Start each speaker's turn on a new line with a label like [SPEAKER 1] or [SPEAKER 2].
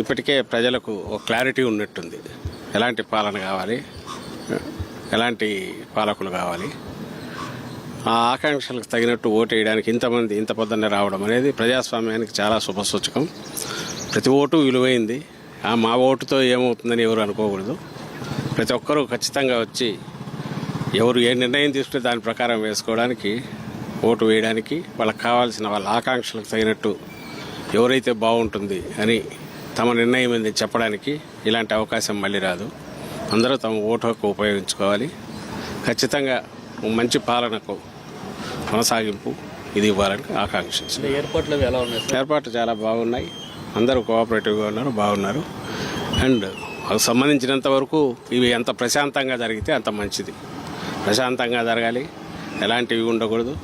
[SPEAKER 1] ఇప్పటికే ప్రజలకు ఒక క్లారిటీ ఉన్నట్టుంది. ఎలాంటి పాలన కావాలి? ఎలాంటి పాలకులు కావాలి? ఆ ఆకాంక్షలకు తగినట్టు ఓటు వేయడానికి ఇంతమంది ఇంత పొద్దున్నే రావడం అనేది ప్రజాస్వామ్యానికి చాలా శుభసూచకం. ప్రతి ఓటు విలువైంది. ఆ మా ఓటుతో ఏమవుతుందని ఎవరు అనుకోకూడదు. ప్రతి ఒక్కరూ ఖచ్చితంగా వచ్చి ఎవరు ఏ నిర్ణయం తీసుకుంటే దాని ప్రకారం వేసుకోవడానికి ఓటు వేయడానికి వాళ్ళకి కావాల్సిన వాళ్ళ ఆకాంక్షలకు తగినట్టు ఎవరైతే బాగుంటుంది అని తమ నిర్ణయం ఏంది చెప్పడానికి ఇలాంటి అవకాశం మళ్ళీ రాదు. అందరూ తమ ఓటు హక్కు ఉపయోగించుకోవాలి. ఖచ్చితంగా మంచి పాలనకు కొనసాగింపు ఇది ఇవ్వాలని ఆకాంక్షించింది
[SPEAKER 2] ఏర్పాట్లు ఎలా ఉన్నాయి
[SPEAKER 1] ఏర్పాట్లు చాలా బాగున్నాయి. అందరూ కోఆపరేటివ్గా ఉన్నారు బాగున్నారు. అండ్ సంబంధించినంత వరకు ఇవి ఎంత ప్రశాంతంగా జరిగితే అంత మంచిది. ప్రశాంతంగా జరగాలి. ఎలాంటివి ఉండకూడదు.